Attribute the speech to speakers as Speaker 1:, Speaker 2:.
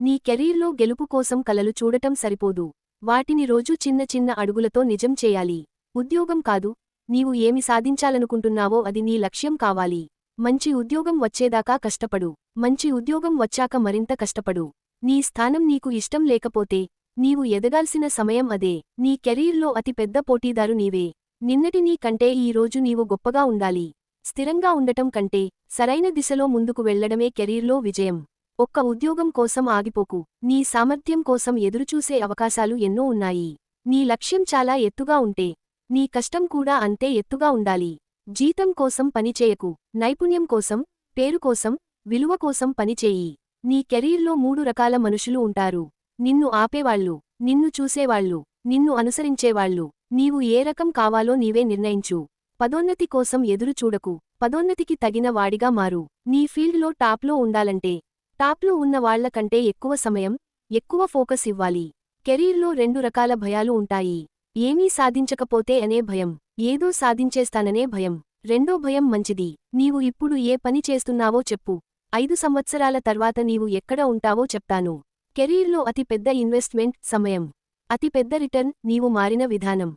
Speaker 1: నీ కెరీర్లో గెలుపు కోసం కలలు చూడటం సరిపోదు. వాటిని రోజూ చిన్న చిన్న అడుగులతో నిజం చేయాలి. ఉద్యోగం కాదు నీవు ఏమి సాధించాలనుకుంటున్నావో అది నీ లక్ష్యం కావాలి. మంచి ఉద్యోగం వచ్చేదాకా కష్టపడు. మంచి ఉద్యోగం వచ్చాక మరింత కష్టపడు. నీ స్థానం నీకు ఇష్టం లేకపోతే నీవు ఎదగాల్సిన సమయం అదే. నీ కెరీర్లో అతి పెద్ద పోటీదారు నీవే. నిన్నటి నీ కంటే ఈ రోజు నీవు గొప్పగా ఉండాలి. స్థిరంగా ఉండటం కంటే సరైన దిశలో ముందుకు వెళ్ళడమే కెరీర్లో విజయం. ఒక్క ఉద్యోగం కోసం ఆగిపోకు. నీ సామర్థ్యం కోసం ఎదురుచూసే అవకాశాలు ఎన్నో ఉన్నాయి. నీ లక్ష్యం చాలా ఎత్తుగా ఉంటే నీ కష్టం కూడా అంతే ఎత్తుగా ఉండాలి. జీతం కోసం పనిచేయకు నైపుణ్యం కోసం పేరు కోసం విలువ కోసం పనిచేయి నీ కెరీర్లో మూడు రకాల మనుషులు ఉంటారు. నిన్ను ఆపేవాళ్ళు నిన్ను చూసేవాళ్ళు నిన్ను అనుసరించేవాళ్ళు. నీవు ఏ రకం కావాలో నీవే నిర్ణయించు. పదోన్నతి కోసం ఎదురు చూడకు పదోన్నతికి తగిన వాడిగా మారు. నీ ఫీల్డ్లో టాప్లో ఉండాలంటే టాప్లో ఉన్న వాళ్ళ కంటే ఎక్కువ సమయం ఎక్కువ ఫోకస్ ఇవ్వాలి. కెరీర్లో రెండు రకాల భయాలు ఉంటాయి. ఏమీ సాధించకపోతే అనే భయం ఏదో సాధించేస్తాననే భయం. రెండో భయం మంచిది. నీవు ఇప్పుడు ఏ పని చేస్తున్నావో చెప్పు. ఐదు సంవత్సరాల తర్వాత నీవు ఎక్కడ ఉంటావో చెప్తాను. కెరీర్లో అతి పెద్ద ఇన్వెస్ట్మెంట్ సమయం. అతి పెద్ద రిటర్న్ నీవు మారిన విధానం.